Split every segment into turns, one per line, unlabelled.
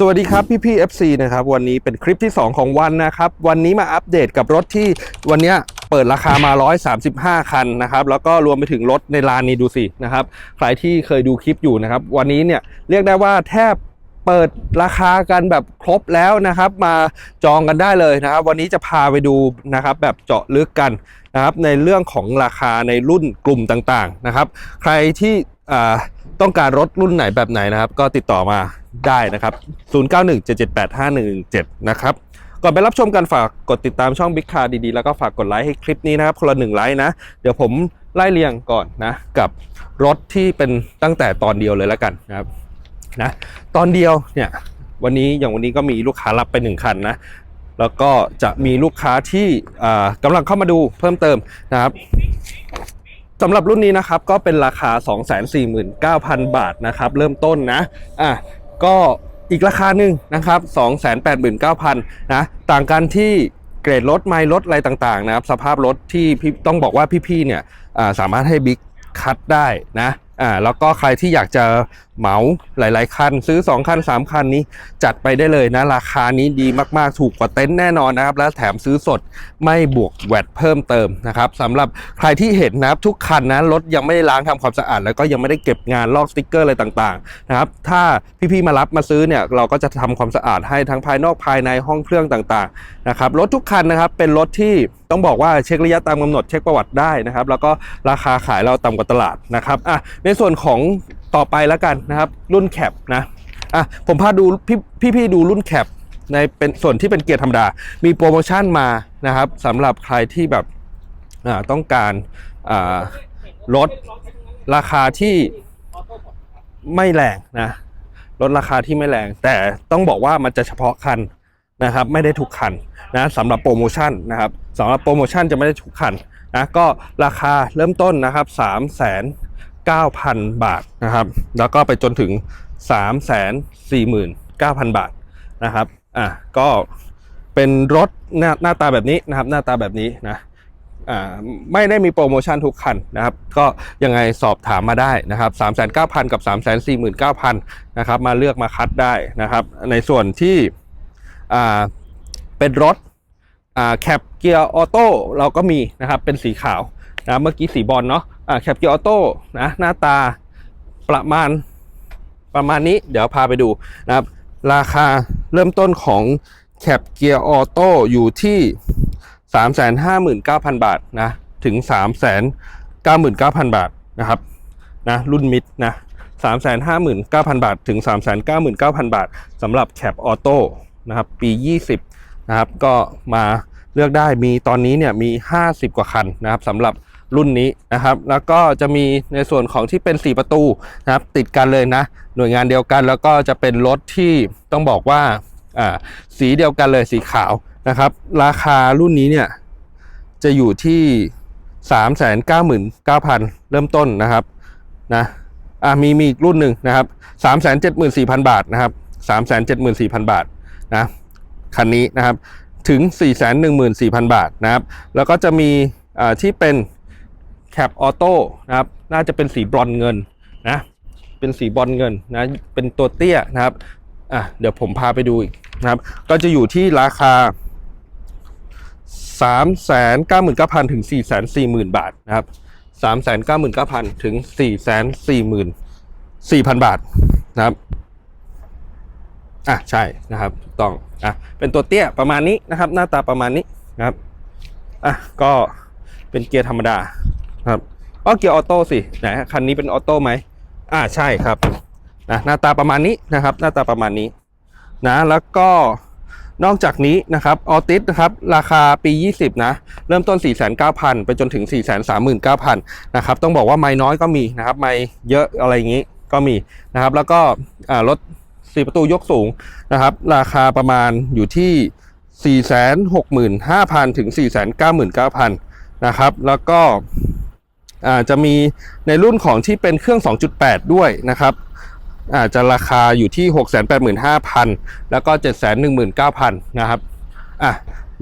สวัสดีครับพี่พี่ FC นะครับวันนี้เป็นคลิปที่ 2 ของวันนะครับ วันนี้มาอัปเดตกับรถที่วันนี้เปิดราคามา 135 คันนะครับ แล้วก็รวมไปถึงรถในลานนี้ดูสินะครับ ใครที่เคยดูคลิปอยู่นะครับ วันนี้เนี่ยเรียกได้ว่าแทบเปิดราคากันแบบครบแล้วนะครับ มาจองกันได้เลยนะครับ วันนี้จะพาไปดูนะครับแบบเจาะลึกกันนะครับในเรื่องของราคาในรุ่นกลุ่มต่างๆนะครับ ใครที่อ่า ต้องการรถรุ่นไหนแบบไหนนะครับ ก็ติดต่อมาได้นะครับ 0917785117 นะครับ ก่อนไปรับชมกันฝากกดติดตามช่อง Big Car ดีๆ แล้วก็ฝากกดไลค์ให้คลิปนี้นะครับ คนละหนึ่งไลค์นะ เดี๋ยวผมไล่เรียงก่อนนะ กับรถที่เป็นตั้งแต่ตอนเดียวเลยแล้วกันนะครับนะตอนเดียวเนี่ยวันนี้อย่างวันนี้ก็มีลูกค้ารับไปหนึ่งคันนะแล้วก็จะมีลูกค้าที่กำลังเข้ามาดูเพิ่มเติมนะครับ สำหรับรุ่นนี้นะครับก็เป็นราคา 249,000 บาทนะครับเริ่มต้นนะอะก็อีกราคาหนึ่งนะครับ 289,000นะต่างกันที่เกรดรถไมล์รถอะไรต่างๆนะครับสภาพรถที่พี่ต้องบอกว่าพี่ๆเนี่ยสามารถให้บิ๊กคัดได้นะอ่าแล้วก็ใครที่อยากจะ เหมาหลาย ๆ คัน ซื้อ 2 คัน 3 คันนี้จัดไปได้เลยนะ ราคานี้ดีมาก ๆ ถูกกว่าเต็นท์แน่นอนนะครับ และแถมซื้อสดไม่บวกแวดเพิ่มเติมนะครับสำหรับใครที่เห็นนะครับทุกคันนะรถยังไม่ได้ล้างทำความสะอาด แล้วก็ยังไม่ได้เก็บงานลอกสติกเกอร์อะไรต่าง ๆ นะครับ ถ้าพี่ ๆ มารับมาซื้อเนี่ยเราก็จะทำความสะอาดให้ทั้งภายนอกภายในห้องเครื่องต่าง ๆ นะครับรถทุกคันนะครับเป็นรถที่ต้องบอกว่าเช็คระยะตามกำหนดเช็คประวัติได้นะครับ แล้วก็ราคาขายเราต่ำกว่าตลาดนะครับอะในส่วนของ ต่อไปแล้วกันนะครับ รุ่นแคปนะอะผมพาดูพี่พี่ดูรุ่นแคปในเป็นส่วนที่เป็นเกียร์ธรรมดา มีโปรโมชั่นมานะครับสำหรับใครที่แบบอ่าต้องการอ่ารถราคาที่ไม่แรงนะลดราคาที่ไม่แรง แต่ต้องบอกว่ามันจะเฉพาะคันนะครับ ไม่ได้ทุกคันนะสำหรับโปรโมชั่นนะครับสำหรับโปรโมชั่นจะไม่ได้ทุกคันนะก็ราคาเริ่มต้นนะครับ3 9 0 0 0 9,000 บาทนะครับ แล้วก็ไปจนถึง 3 4 9 0 0 0 บาทนะครับอะก็เป็นรถหน้าหน้าตาแบบนี้นะครับ หน้าตาแบบนี้นะอ่าไม่ได้มีโปรโมชั่นทุกคันนะครับ ก็ยังไงสอบถามมาได้นะครับ 3 9 0 0 กับ 3 4 9 0 0 0 นะครับ มาเลือกมาคัดได้นะครับ ในส่วนที่อ่าเป็นรถอ่าแคปเกียร์ออโต้เราก็มีนะครับ เป็นสีขาวนะเมื่อกี้สีบอลเนาะ แคปเกียร์ออโต้นะหน้าตาประมาณประมาณนี้เดี๋ยวพาไปดูนะครับ ราคาเริ่มต้นของแคปเกียร์ออโต้อยู่ที่ 359,000 บาทนะถึง 399,000 บาทนะครับนะรุ่นมิดนะ359,000 บาทถึง 399,000 บาทสำหรับแคปออโต้นะครับปี 20 นะครับ ก็มาเลือกได้มีตอนนี้เนี่ยมี 50 กว่าคันนะครับสำหรับ รุ่นนี้นะครับ แล้วก็จะมีในส่วนของที่เป็น 4 ประตูนะครับ ติดกันเลยนะ หน่วยงานเดียวกันแล้วก็จะเป็นรถที่ต้องบอกว่าอ่าสีเดียวกันเลยสีขาวนะครับ ราคารุ่นนี้เนี่ยจะอยู่ที่ 399,000 เริ่มต้นนะครับนะอ่ามีมีอีกรุ่นหนึ่งนะครับ374,000 บาทนะครับ374,000 บาทนะคันนี้นะครับถึง 414,000 บาทนะครับ แล้วก็จะมีอ่าที่เป็น แคปออโต้นะครับน่าจะเป็นสีบรอนเงินนะเป็นสีบอลเงินนะเป็นตัวเตี้ยนะครับอะเดี๋ยวผมพาไปดูอีกนะครับ ก็จะอยู่ที่ราคา 3 9 9 0 0 0 ถึง 4 4 0 0 0 0 บาทนะครับ 3 9 9 0 0 0 ถึง 4 4 0 0 0 บาทนะครับอะใช่นะครับถูกต้องอะเป็นตัวเตี้ยประมาณนี้นะครับ หน้าตาประมาณนี้นะครับอะก็เป็นเกียร์ธรรมดา ครับก็เกียร์ออโต้สินะคันนี้เป็นออโต้ไหมอ่าใช่ครับนะหน้าตาประมาณนี้นะครับ หน้าตาประมาณนี้นะแล้วก็นอกจากนี้นะครับออติสนะครับราคาปี 20 นะ เริ่มต้น 4,900 ไปจนถึง 439,000 นะครับต้องบอกว่าไม่น้อยก็มีนะครับไม่เยอะอะไรอย่างนี้ก็มีนะครับ แล้วก็รถ 4 ประตูยกสูงนะครับ ราคาประมาณอยู่ที่ 465,000 ถึง 499,000 นะครับ แล้วก็ จะมีในรุ่นของที่เป็นเครื่อง 2.8 ด้วยนะครับอาจจะราคาอยู่ที่ 685,000 แล้วก็ 719,000 นะครับอะ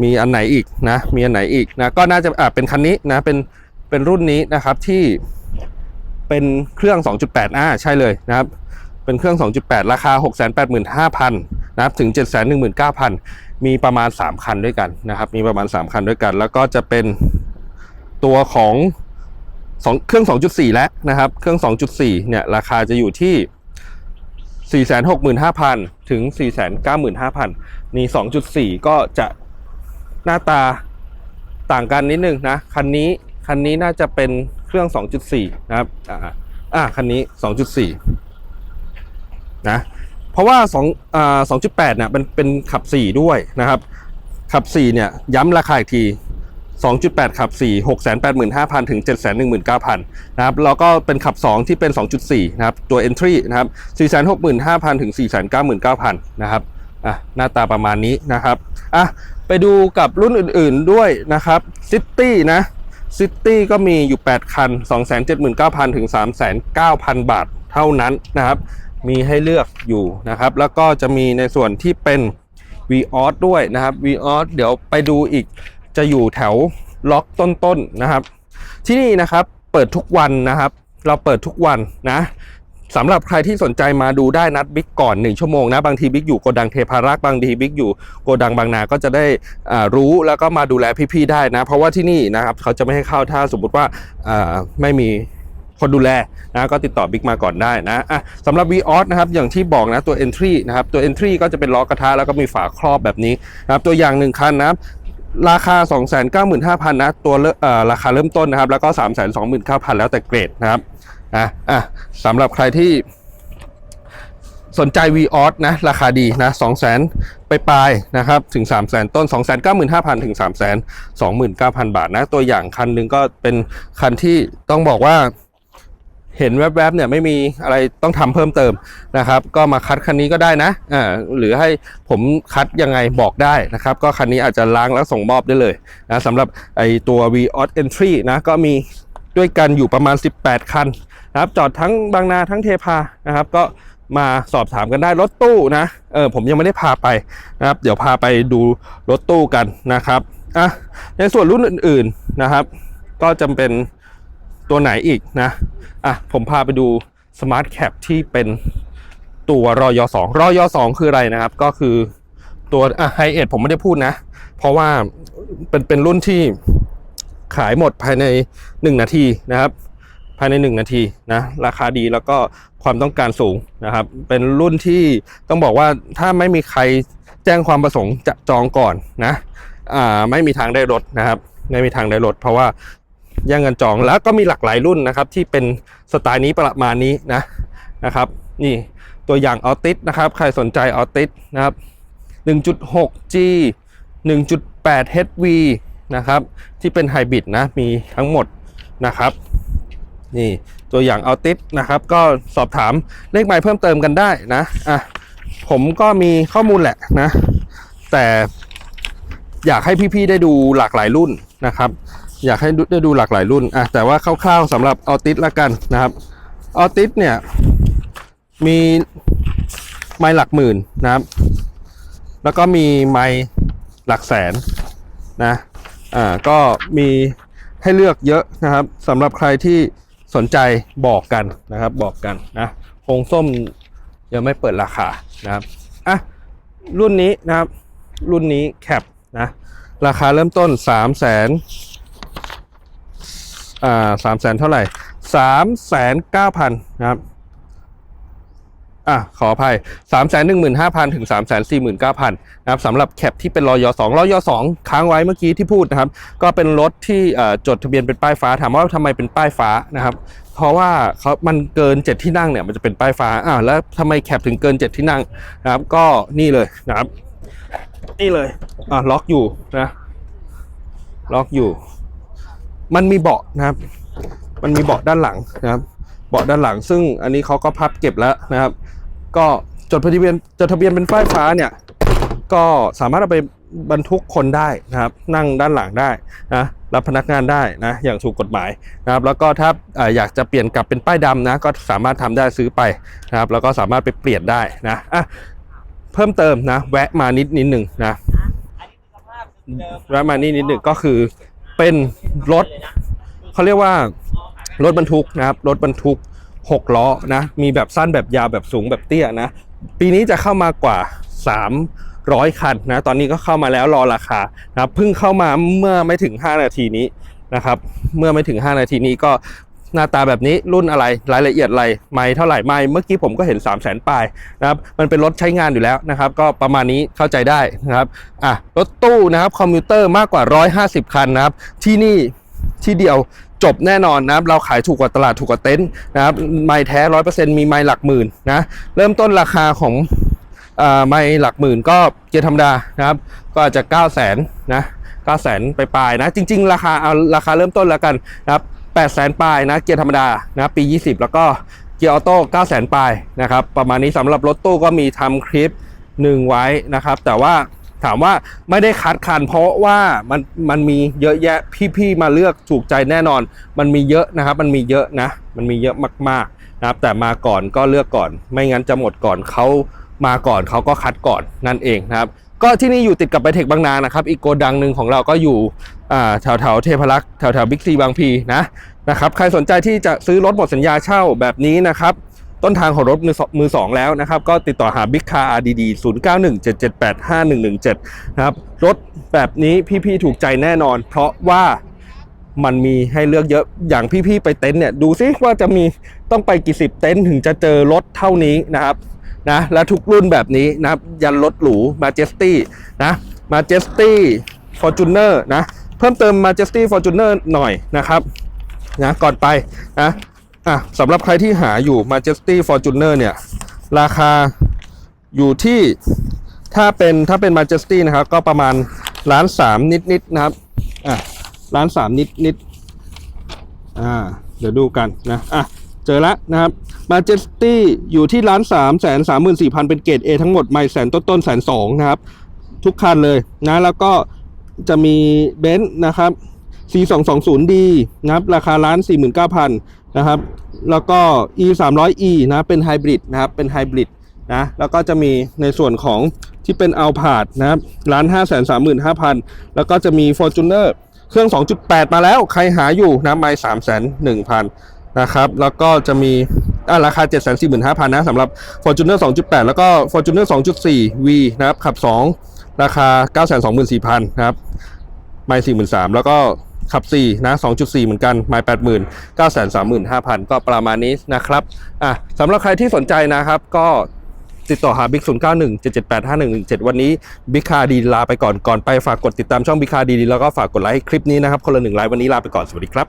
มีอันไหนอีกนะ มีอันไหนอีกนะ ก็น่าจะอ่าเป็นคันนี้นะ เป็น เป็นรุ่นนี้นะครับที่เป็นเครื่อง 2.8อ่าใช่เลยนะครับ เป็นเครื่อง 2.8 ราคา 685,000 นะครับ ถึง 719,000 มีประมาณ 3 คันด้วยกันนะครับ มีประมาณ 3 คันด้วยกัน แล้วก็จะเป็นตัวของ สองเครื่อง 2.4 แล้วนะครับ เครื่อง 2.4 เนี่ย ราคาจะอยู่ที่ 465,000 ถึง 495,000 นี่ 2.4 ก็จะหน้าตาต่างกันนิดนึงนะ คันนี้ คันนี้น่าจะเป็นเครื่อง 2.4 นะครับ อ่า อ่า คันนี้ 2.4 นะ เพราะว่า2อ่า2.8 เนี่ยมันเป็นขับ 4 ด้วยนะครับ ขับ 4 เนี่ย ย้ำราคาอีกที 2.8 ขับ 4 685,000 ถึง 719,000 นะครับ แล้วก็เป็นขับ 2 ที่เป็น 2.4 นะครับ ตัว entry นะครับ 465,000 ถึง 499,000 นะครับ อะ หน้าตาประมาณนี้นะครับ อะ ไปดูกับรุ่นอื่นๆด้วยนะครับ City นะ City ก็มีอยู่ 8 คัน 279,000 ถึง 309,000 บาทเท่านั้นนะครับ มีให้เลือกอยู่นะครับ แล้วก็จะมีในส่วนที่เป็น v ีออด้วยนะครับ v ีออเดี๋ยวไปดูอีก จะอยู่แถวล็อกต้นๆนะครับ ที่นี่นะครับเปิดทุกวันนะครับ เราเปิดทุกวันนะสำหรับใครที่สนใจมาดูได้นัดบิ๊กก่อน 1 ชั่วโมงนะ บางทีบิ๊กอยู่โกดังเทพารักษ์บางทีบิ๊กอยู่โกดังบางนาก็จะได้รู้แล้วก็มาดูแลพี่ๆได้นะ เพราะว่าที่นี่นะครับเขาจะไม่ให้เข้าถ้าสมมุติว่าไม่มีคนดูแลนะก็ติดต่อบิ๊กมาก่อนได้นะะสำหรับ v ีออสนะครับอย่างที่บอกนะตัว Entry นะครับตัว Entry ก็จะเป็นล้อกระทะแล้วก็มีฝาครอบแบบนี้นะครับตัวอย่างหนึ่งคันนะครับ ราคา 295,000นะตัวเอ่อราคาเริ่มต้นนะครับ แล้วก็ 329,000 แล้วแต่เกรดนะครับอะอะสำหรับใครที่สนใจ v ีออสนะ ราคาดีนะ200,000ไปปลายนะครับ ถึง300,000 ต้น 295,000 ถึง 329,000 บาทนะ ตัวอย่างคันหนึ่งก็เป็นคันที่ต้องบอกว่า เห็นแวบๆเนี่ยไม่มีอะไรต้องทำเพิ่มเติมนะครับ ก็มาคัดคันนี้ก็ได้นะอ่าหรือให้ผมคัดยังไงบอกได้นะครับ ก็คันนี้อาจจะล้างแล้วส่งมอบได้เลยนะสำหรับไอตัว v ีออ Entry นะก็มีด้วยกันอยู่ประมาณ 18 คันนะครับ จอดทั้งบางนาทั้งเทพานะครับ ก็มาสอบถามกันได้รถตู้นะเออผมยังไม่ได้พาไปนะครับ เดี๋ยวพาไปดูรถตู้กันนะครับอะในส่วนรุ่นอื่นๆนะครับ ก็จำเป็น ตัวไหนอีกนะอะผมพาไปดู Smart Cap ที่เป็นตัวรอยสองรอยสองคืออะไรนะครับ ก็คือตัวอะไฮเอทผมไม่ได้พูดนะ เพราะว่าเป็นเป็นรุ่นที่ขายหมดภายใน 1 นาทีนะครับ ภายใน 1 นาทีนะราคาดีแล้วก็ความต้องการสูงนะครับ เป็นรุ่นที่ต้องบอกว่าถ้าไม่มีใครแจ้งความประสงค์จะจองก่อนนะอ่าไม่มีทางได้รถนะครับ ไม่มีทางได้รถเพราะว่า ย่งกันจองแล้วก็มีหลากหลายรุ่นนะครับ ที่เป็นสไตล์นี้ประมาณนี้นะนะครับ นี่ตัวอย่างออติสนะครับ ใครสนใจออติสนะครับ 1.6G 1.8 HV นะครับ ที่เป็นไฮบริดนะ มีทั้งหมดนะครับ นี่ตัวอย่างออติสนะครับ ก็สอบถามเลขหมายเพิ่มเติมกันได้นะอะผมก็มีข้อมูลแหละนะ แต่อยากให้พี่ๆได้ดูหลากหลายรุ่นนะครับ อยากให้ได้ดูหลากหลายรุ่นอะแต่ว่าคร่าวๆสำหรับออติสละกันนะครับออติสเนี่ยมีไม้หลักหมื่นนะครับ แล้วก็มีไม้หลักแสนนะอ่าก็มีให้เลือกเยอะนะครับสำหรับใครที่สนใจบอกกันนะครับ บอกกันนะโคงส้มยังไม่เปิดราคานะครับอะรุ่นนี้นะครับ รุ่นนี้แคปนะราคาเริ่มต้น 3 0 0 0 0 อ่าสามแสนเท่าไหร่สามแสนเก้าพันนะครับอะขออภัยสามแสนหนึ่งหมื่นห้าพันถึงสามแสนสี่หมื่นเก้าพันนะครับสำหรับแคปที่เป็นรอยสองรอยสองค้างไว้เมื่อกี้ที่พูดนะครับ ก็เป็นรถที่จดทะเบียนเป็นป้ายฟ้า ถามว่าทำไมเป็นป้ายฟ้านะครับ เพราะว่าเขามันเกินเจ็ดที่นั่งเนี่ยมันจะเป็นป้ายฟ้าอ่าแล้วทำไมแคปถึงเกินเจ็ดที่นั่งนะครับ ก็นี่เลยนะครับ นี่เลยอ่าล็อกอยู่นะล็อกอยู่ มันมีเบาะนะครับ มันมีเบาะด้านหลังนะครับ เบาะด้านหลัง ซึ่งอันนี้เขาก็พับเก็บแล้วนะครับ ก็จดทะเบียนจดทะเบียนเป็นป้ายฟ้าเนี่ย ก็สามารถเอาไปบรรทุกคนได้นะครับ นั่งด้านหลังได้นะรับพนักงานได้นะอย่างถูกกฎหมายนะครับ แล้วก็ถ้าเอ่ออยากจะเปลี่ยนกลับเป็นป้ายดำนะ ก็สามารถทำได้ซื้อไปนะครับ แล้วก็สามารถไปเปลี่ยนได้นะอะเพิ่มเติมนะ แวะมานิดนิดหนึ่งนะแวะมานี่นิดหนึ่งก็คือ เป็นรถเขาเรียกว่ารถบรรทุกนะครับ รถบรรทุก 6 ล้อนะ มีแบบสั้นแบบยาวแบบสูงแบบเตี้ยนะ ปีนี้จะเข้ามากว่า 300 คันนะ ตอนนี้ก็เข้ามาแล้วรอราคานะเพิ่งเข้ามาเมื่อไม่ถึง 5 นาทีนี้นะครับ เมื่อไม่ถึง 5 นาทีนี้ก็ หน้าตาแบบนี้รุ่นอะไรรายละเอียดอะไรไม่เท่าไหร่ไม่เมื่อกี้ผมก็เห็น 3 0 0 0 0 0ปลายนะครับมันเป็นรถใช้งานอยู่แล้วนะครับ ก็ประมาณนี้เข้าใจได้นะครับอะรถตู้นะครับคอมพิวเตอร์มากกว่า 150 คันนะครับ ที่นี่ที่เดียวจบแน่นอนนะครับเราขายถูกกว่าตลาดถูกกว่าเต็นท์นะครับไม่แท้ร้อยเปอร์เซ็นต์มีไม่หลักหมื่นนะเริ่มต้นราคาของไม่หลักหมื่นก็เกียร์ธรรมดานะครับ ก็อาจจะ 9 0 0 0 0นนะ9 0 0 0 0ไปปลายนะ จริง ๆ ราคาเอาราคาเริ่มต้นแล้วกันนะครับ 8 0 0 0 0ปลายนะเกียร์ธรรมดานะปี 20 แล้วก็เกียร์ออโต้9 0 0 0 0ปลายนะครับประมาณนี้สำหรับรถตู้ก็มีทำคลิปหนึ่งไว้นะครับ แต่ว่าถามว่าไม่ได้คัดคันเพราะว่ามันมันมีเยอะแยะพี่ๆมาเลือกถูกใจแน่นอน มันมีเยอะนะครับมันมีเยอะนะ มันมีเยอะมากๆนะครับ แต่มาก่อนก็เลือกก่อน ไม่งั้นจะหมดก่อนเขามาก่อนเขาก็คัดก่อนนั่นเองนะครับ ก็ที่นี่อยู่ติดกับไบเทคบางนานะครับ อีกโกดังหนึ่งของเราก็อยู่แถวแถวเทพรักษ์แถวแถวบิ๊กซีบางพีนะนะครับใครสนใจที่จะซื้อรถหมดสัญญาเช่าแบบนี้นะครับ ต้นทางของรถมือสองแล้วนะครับ ก็ติดต่อหา Big Car RDD 0917785117นะครับรถแบบนี้พี่ๆถูกใจแน่นอน เพราะว่ามันมีให้เลือกเยอะอย่างพี่ๆไปเต็นท์เนี่ยดูซิว่าจะมีต้องไปกี่สิบเต็นท์ถึงจะเจอรถเท่านี้นะครับ นะและทุกรุ่นแบบนี้นะครับยันรถหรู Majesty นะ Majesty Fortuner นะเพิ่มเติม Majesty Fortuner หน่อยนะครับนะก่อนไปนะอะสำหรับใครที่หาอยู่ Majesty Fortuner เนี่ย ราคาอยู่ที่ถ้าเป็นถ้าเป็น Majesty นะครับ ก็ประมาณล้านสามนิดนิดๆนะครับอะล้านสามนิดนิดๆอ่าเดี๋ยวดูกันนะอะ เจอแล้วนะครับ Majesty อยู่ที่ล้านสามแสนสามหมื่นสี่พันเป็นเกรด A ทั้งหมดไม่แสนต้นต้นแสนสองนะครับ ทุกคันเลยนะแล้วก็จะมีเบนซ์นะครับ C220D นะครับราคาล้าน49,000นะครับ แล้วก็ E 300E นะเป็นไฮบริดนะครับเป็นไฮบริดนะแล้วก็จะมีในส่วนของที่เป็นอัลพาดนะครับล้าน5 3 5 0 0 0 แล้วก็จะมี Fortuner เครื่อง 2.8 มาแล้ว ใครหาอยู่นะไม่3 1 0 0 0 นะครับ แล้วก็จะมีอ่าราคา 7 4 5 0 0 0นะสำหรับ Fortuner 2.8 แล้วก็ Fortuner 2.4 V นะครับ ขับ 2 ราคา 9 2 4 0 0 0นะครับไม่สี่หมื่นสามแล้วก็ขับสี่นะสองจุดสี่เหมือนกันไม่แปดหมื่นเก้าแสนสามหมื่นห้าพันก็ประมาณนี้นะครับอะสำหรับใครที่สนใจนะครับ ก็ติดต่อหาบิ๊กศูนย์เก้าหนึ่งเจ็ดเจ็ดแปดห้าหนึ่งหนึ่งเจ็ดวันนี้บิ๊กคาดีลาไปก่อนก่อนไปฝากกดติดตามช่องบิ๊กคาดีแล้วก็ฝากกดไลค์คลิปนี้นะครับ คนละหนึ่งไลค์วันนี้ลาไปก่อน สวัสดีครับ